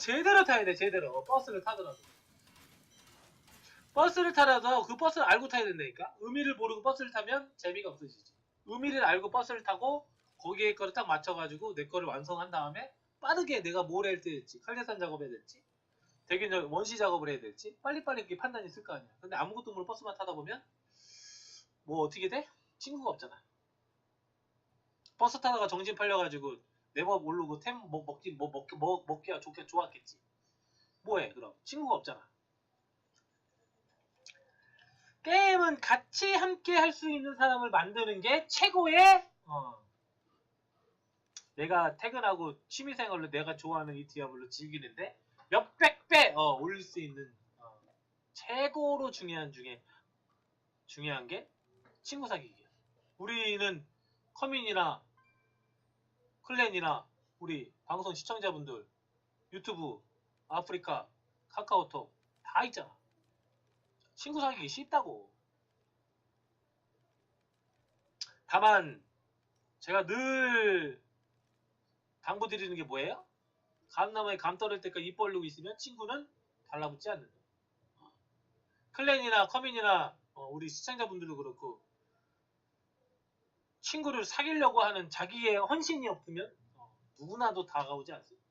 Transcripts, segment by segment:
제대로 타야 돼 제대로. 버스를 타더라도. 버스를 타라도 그 버스를 알고 타야 된다니까. 의미를 모르고 버스를 타면 재미가 없어지지. 의미를 알고 버스를 타고 거기에 거를 딱 맞춰가지고 내 거를 완성한 다음에 빠르게 내가 뭘 해야 될지 칼레산 작업해야 될지 대균 원시 작업을 해야 될지 빨리빨리 그게 판단이 있을 거 아니야. 근데 아무것도 모르고 버스만 타다 보면 뭐 어떻게 돼? 친구가 없잖아. 버스 타다가 정신 팔려가지고 내법 모르고 템 뭐 먹기 뭐 먹기 뭐 먹기가 좋게 좋았겠지. 뭐해 그럼 친구가 없잖아. 게임은 같이 함께 할 수 있는 사람을 만드는 게 최고의 어. 내가 퇴근하고 취미생활로 내가 좋아하는 이 디아블로 즐기는데 몇백 배 어, 올릴 수 있는 어, 최고로 중요한 중에 중요한 게 친구 사귀기야. 우리는 커민이나 클랜이나 우리 방송 시청자분들 유튜브 아프리카 카카오톡 다 있잖아 친구 사귀기 쉽다고 다만 제가 늘 당부드리는 게 뭐예요? 감나무에 감 떨을 때까지 입 벌리고 있으면 친구는 달라붙지 않는다 어. 클랜이나 커민이나 어, 우리 시청자분들도 그렇고 친구를 사귀려고 하는 자기의 헌신이 없으면 어, 누구나도 다가오지 않습니다.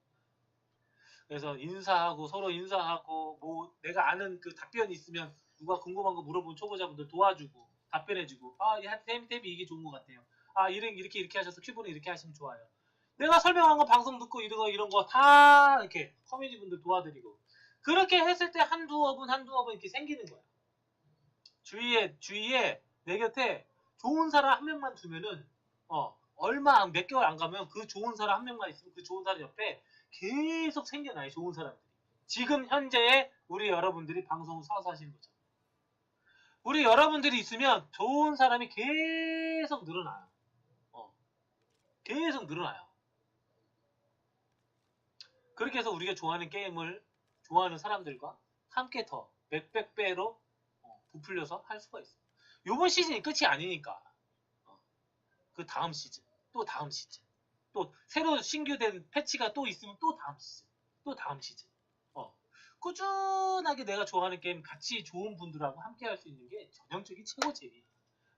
그래서 인사하고 서로 인사하고 뭐 내가 아는 그 답변이 있으면 누가 궁금한 거 물어보면 초보자분들 도와주고 답변해주고 아 템이 템이 이게 좋은 것 같아요. 아 이런 이렇게 이렇게 하셔서 큐브는 이렇게 하시면 좋아요. 내가 설명한 거 방송 듣고 이런 거 이런 거 다 이렇게 커뮤니티 분들 도와드리고 그렇게 했을 때 한두어 분 한두어 분 이렇게 생기는 거야. 주위에 주위에 내 곁에 좋은 사람 한 명만 두면은 어 얼마 안- 몇 개월 안 가면 그 좋은 사람 한 명만 있으면 그 좋은 사람 옆에 계속 생겨나요 좋은 사람들이. 지금 현재의 우리 여러분들이 방송을 사서 하시는 거죠. 우리 여러분들이 있으면 좋은 사람이 계속 늘어나요. 어 계속 늘어나요. 그렇게 해서 우리가 좋아하는 게임을 좋아하는 사람들과 함께 더 몇백 배로 어, 부풀려서 할 수가 있어요 요번 시즌이 끝이 아니니까. 어, 그 다음 시즌 또 다음 시즌 또 새로 신규된 패치가 또 있으면 또 다음 시즌 또 다음 시즌. 어. 꾸준하게 내가 좋아하는 게임 같이 좋은 분들하고 함께 할 수 있는 게 전형적인 최고 재미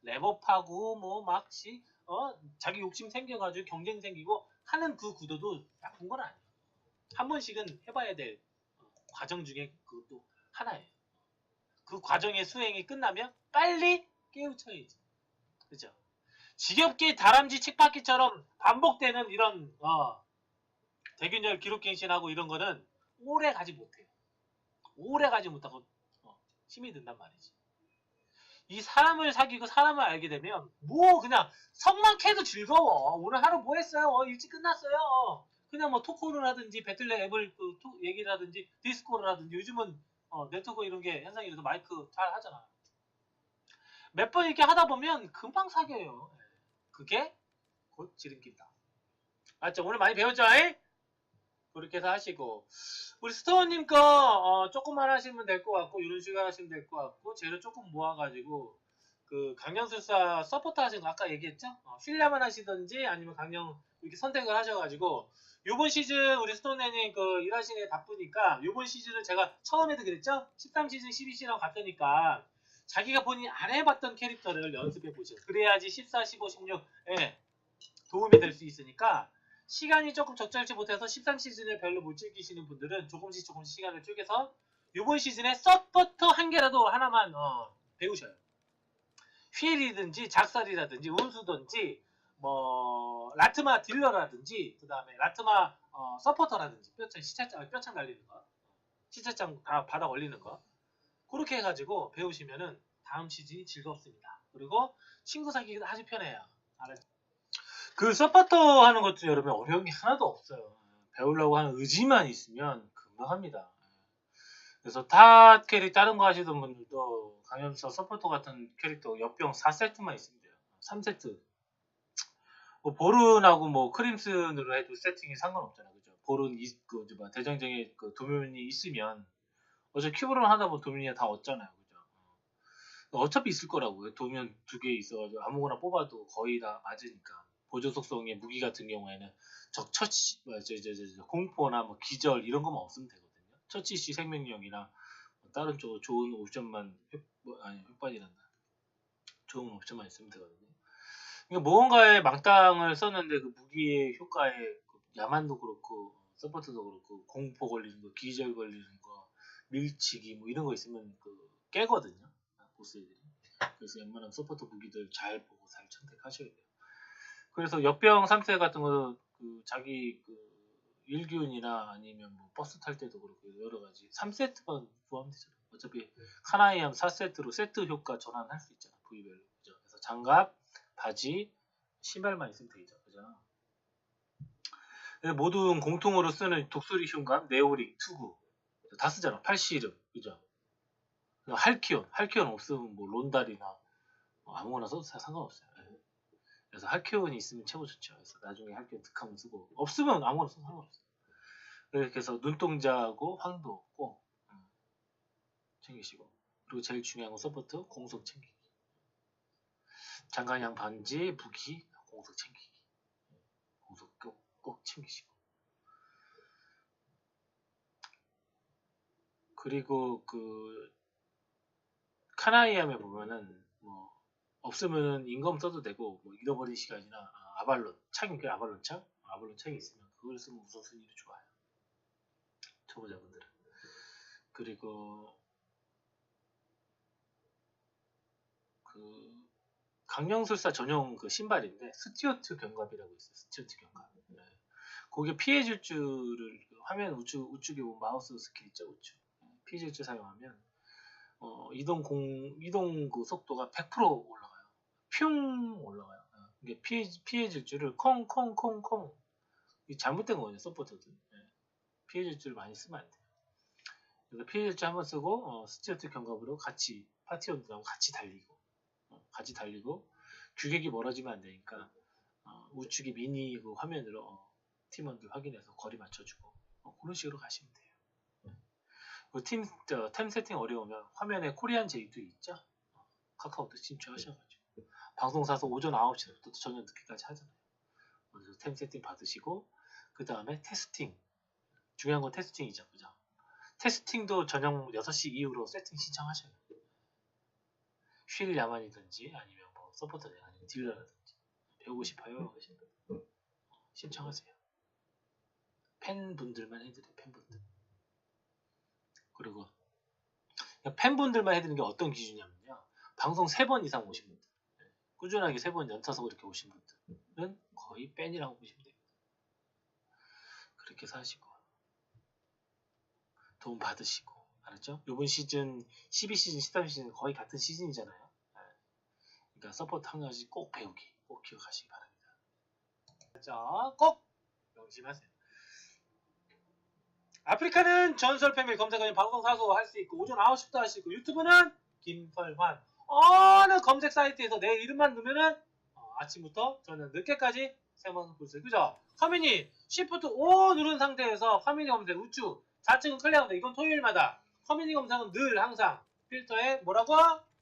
랩업하고 뭐 막시 어 자기 욕심 생겨가지고 경쟁 생기고 하는 그 구도도 나쁜 건 아니에요 한 번씩은 해봐야 될 어, 과정 중에 그것도 하나예요. 그 과정의 수행이 끝나면 빨리 깨우쳐야지. 그죠? 지겹게 다람쥐 책받기처럼 반복되는 이런 어, 대균열 기록갱신하고 이런 거는 오래 가지 못해요. 오래 가지 못하고 어, 힘이 든단 말이지. 이 사람을 사귀고 사람을 알게 되면 뭐 그냥 성만 캐도 즐거워. 오늘 하루 뭐 했어요? 어, 일찍 끝났어요. 그냥 뭐 토크를 하든지 배틀넷 앱을 그 토- 얘기를 하든지 디스코를 하든지 요즘은 어, 네트워크 이런 게 현상이라서 마이크 잘 하잖아. 몇 번 이렇게 하다 보면 금방 사겨요. 그게 곧 지름길이다. 알죠? 오늘 많이 배웠죠? 잉? 그렇게 해서 하시고 우리 스토어님 거 어, 조금만 하시면 될 것 같고 이런 식으로 하시면 될 것 같고 재료 조금 모아가지고 그 강령술사 서포터 하신 거 아까 얘기했죠? 어, 휠야만 하시든지 아니면 강령 이렇게 선택을 하셔가지고 요번 시즌 우리 스톤맨이 그 일하시는 게 바쁘니까 요번 시즌은 제가 처음에도 그랬죠? 13시즌 12시즌 갔다니까 자기가 본인이 안 해봤던 캐릭터를 연습해 보죠. 그래야지 14, 15, 16에 도움이 될 수 있으니까 시간이 조금 적절치 못해서 13시즌을 별로 못 즐기시는 분들은 조금씩 조금씩 시간을 쪼개서 요번 시즌에 서포터 한 개라도 하나만 어, 배우셔요. 휠이든지 작살이라든지 운수든지 뭐 라트마 딜러라든지 그 다음에 라트마 어, 서포터라든지 뼈창 시차장 뼈창 달리는 거 시차장 다 바닥 올리는 거 그렇게 해가지고 배우시면은 다음 시즌이 즐겁습니다. 그리고 친구 사귀기도 아주 편해요. 알았죠? 그 서포터 하는 것도 여러분 어려운 게 하나도 없어요. 배우려고 하는 의지만 있으면 금방 합니다. 그래서 타 캐릭 다른 거 하시던 분들도 강연서 서포터 같은 캐릭터 옆병 4세트만 있으면 돼요. 3세트. 뭐 보른하고 뭐 크림슨으로 해도 세팅이 상관없잖아요. 그죠? 보른 이, 그, 대정정에 그 도면이 있으면 어차피 큐브를 하다 보면 도면이 다 얻잖아요. 그죠? 어. 어차피 있을 거라고요. 도면 두 개 있어가지고 아무거나 뽑아도 거의 다 맞으니까. 보조 속성의 무기 같은 경우에는 적처치, 뭐, 저, 저, 저, 저, 공포나 뭐 기절 이런 것만 없으면 되거든요. 처치시 생명력이나 뭐 다른 쪽 좋은 옵션만 획, 뭐, 아니 획반이란다. 좋은 옵션만 있으면 되거든요. 그러니까 무언가의 망땅을 썼는데 그 무기의 효과에 그 야만도 그렇고 서포트도 그렇고 공포 걸리는 거, 기절 걸리는 거, 밀치기 뭐 이런 거 있으면 그 깨거든요. 보스들이. 그래서 웬만한 서포트 무기들 잘 보고 잘 선택하셔야 돼요. 그래서 역병 3세 같은 거그 자기 그 일기운이나 아니면 뭐 버스 탈 때도 그렇고 여러 가지 3세트만 구하면 되잖아요. 어차피 카나이 하면 4세트로 세트 효과 전환할 수 있잖아. 부위별로. 그죠? 그래서 장갑, 바지, 신발만 있으면 되죠. 그죠? 모든 공통으로 쓰는 독수리 흉감, 네오릭, 투구 다 쓰잖아. 팔씨름, 그죠? 할키온, 할키온 없으면 뭐 론달이나 뭐 아무거나 써도 다 상관없어요. 예. 그래서 할키온이 있으면 최고 좋죠. 그래서 나중에 할키온 득하면 쓰고 없으면 아무거나 써도 상관없어요. 해서 눈동자하고 황도 꼭 음, 챙기시고 그리고 제일 중요한 건 서포트 공속 챙기기. 장관양 반지, 무기, 공속 챙기기. 공속 꼭, 꼭 챙기시고. 그리고 그 카나이암에 보면은 뭐 없으면은 인검 써도 되고 뭐 잃어버린 시간이나 아, 아발론 그 아발론 창? 아발론 창이 있으면 그걸 쓰면 우선순위로 좋아요? 초보자분들은. 그리고 그 강령술사 전용 그 신발인데 스튜어트 견갑이라고 있어요 스튜어트 견갑. 네. 거기에 피해질 줄을 그 화면 우측 우측에 보면 마우스 스킬 있죠 우측 줄 사용하면 어, 이동 공 이동 그 속도가 100% 올라가요. 퓨 올라가요. 어, 이게 피해 피해 질주를 콩콩콩콩 이 잘못된 거거든요. 서포터들 예. 피해 질주를 많이 쓰면 안 돼요. 그래서 피해 질주 한번 쓰고 어, 스튜어트 경갑으로 같이 파티원들하고 같이 달리고 어, 같이 달리고 규격이 멀어지면 안 되니까 어, 우측에 미니 그 화면으로 어, 팀원들 확인해서 거리 맞춰주고 어, 그런 식으로 가시면 돼요. 그 팀, 저, 템 세팅 어려우면 화면에 코리안 제이도 있죠? 어, 카카오톡 신청하셔가지고. 방송 사서 오전 9시부터 저녁 늦게까지 하잖아요. 그래서 템 세팅 받으시고, 그 다음에 테스팅. 중요한 건 테스팅이죠. 그죠? 테스팅도 저녁 6시 이후로 세팅 신청하셔요. 쉴 야만이든지 아니면 뭐 서포터든 아니면 딜러라든지 배우고 싶어요. 하시면 신청하세요. 팬분들만 해드려요. 팬분들. 그리고 팬분들만 해드리는 게 어떤 기준이냐면요. 방송 3번 이상 오신 분들. 네, 꾸준하게 3번 연타석 이렇게 오신 분들은 거의 팬이라고 보시면 됩니다. 그렇게 사시고 도움 받으시고 알았죠? 이번 시즌 12시즌, 13시즌 거의 같은 시즌이잖아요. 네. 그러니까 서포트 한 가지 꼭 배우기, 꼭 기억하시기 바랍니다. 자, 꼭 명심하세요. 아프리카는 전설 패밀 검색하면 방송 사서 할수 있고 오전 9시부터 할 수 있고 유튜브는 김펄환. 어느 검색 사이트에서 내 이름만 넣으면은 어, 아침부터 저는 늦게까지 생방송 볼수 있어요 그죠? 화면이 Shift O 누른 상태에서 화면이 검색 우측. 좌측은 클리어합니다 이건 토요일마다. 커뮤니 검색은 늘 항상. 필터에 뭐라고?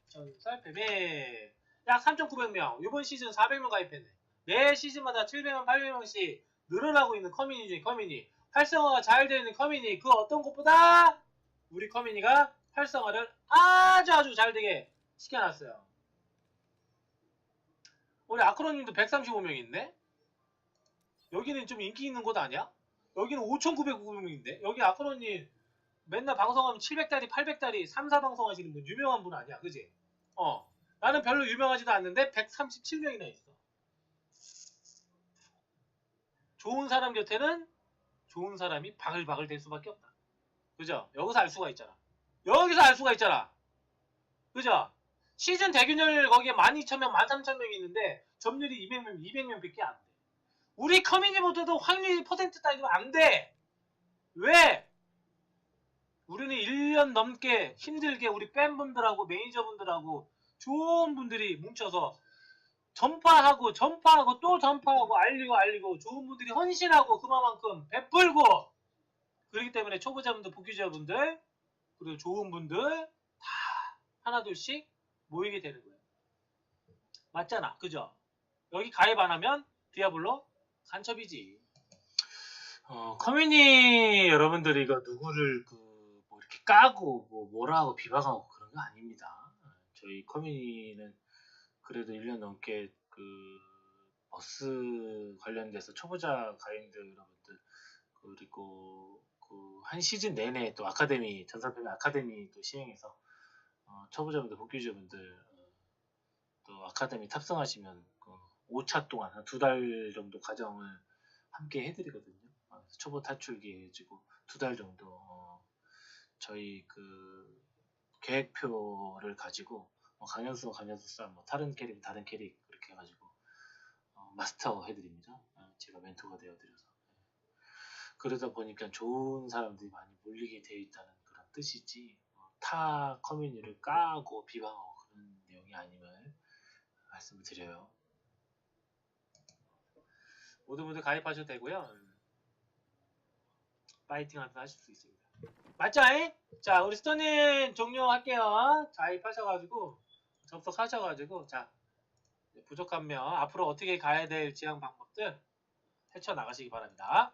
전설 패밀 약 3,900명. 이번 시즌 400명 가입했네. 매 시즌마다 700명 800명씩 늘어나고 있는 커뮤니 중에 커뮤니 활성화가 잘 되는 커뮤니 그 어떤 것보다 우리 커뮤니가 활성화를 아주 아주 잘 되게 시켜놨어요. 우리 아크로님도 135명 있네? 여기는 좀 인기 있는 곳 아니야? 여기는 5,909명인데? 여기 아크로님 맨날 방송하면 700달이, 800달이, 3, 4 방송 하시는 분 유명한 분 아니야? 그지? 어. 나는 별로 유명하지도 않는데 137명이나 있어. 좋은 사람 곁에는 좋은 사람이 바글바글 될 수밖에 없다. 그죠? 여기서 알 수가 있잖아. 여기서 알 수가 있잖아. 그죠? 시즌 대균열 거기에 12,000명, 13,000명이 있는데 점률이 200명, 200명 밖에 안 돼. 우리 커뮤니보다도 확률이 퍼센트 따지면 안 돼. 왜? 우리는 1년 넘게 힘들게 우리 팬분들하고 매니저분들하고 좋은 분들이 뭉쳐서 전파하고 전파하고 또 전파하고 알리고 알리고 좋은 분들이 헌신하고 그만큼 베풀고 그렇기 때문에 초보자분들 복귀자분들 그리고 좋은 분들 다 하나둘씩 모이게 되는 거예요 맞잖아 그죠 여기 가입 안 하면 디아블로 간첩이지. 어, 커뮤니 여러분들이 이거 누구를 그 뭐 이렇게 까고 뭐 뭐라 하고 비방하고 그런 거 아닙니다. 저희 커뮤니는 그래도 1년 넘게 그 버스 관련돼서 초보자 가이드 여러분들 그리고 그 한 시즌 내내 또 아카데미 전설패미 아카데미 또 시행해서 어, 초보자분들 복귀자분들 어, 또 아카데미 탑승하시면 그 5차 동안 한 두 달 정도 과정을 함께 해드리거든요. 어, 초보 탈출기 해주고 두 달 정도 어, 저희 그 계획표를 가지고 뭐 강연수 강연수 싸움 뭐 다른 캐릭 다른 캐릭 그렇게 해가지고 어, 마스터 해드립니다. 어, 제가 멘토가 되어드려서 그러다 보니까 좋은 사람들이 많이 몰리게 되어 있다는 그런 뜻이지 어, 타 커뮤니를 까고 비방하고 그런 내용이 아님을 말씀을 드려요. 모두 모두 가입하셔도 되고요. 음. 파이팅 하면서 하실 수 있습니다. 맞죠? 잉? 자, 우리 스토님 종료할게요. 가입하셔가지고 접속하셔가지고 자 부족하면 앞으로 어떻게 가야 될 지향 방법들 헤쳐 나가시기 바랍니다.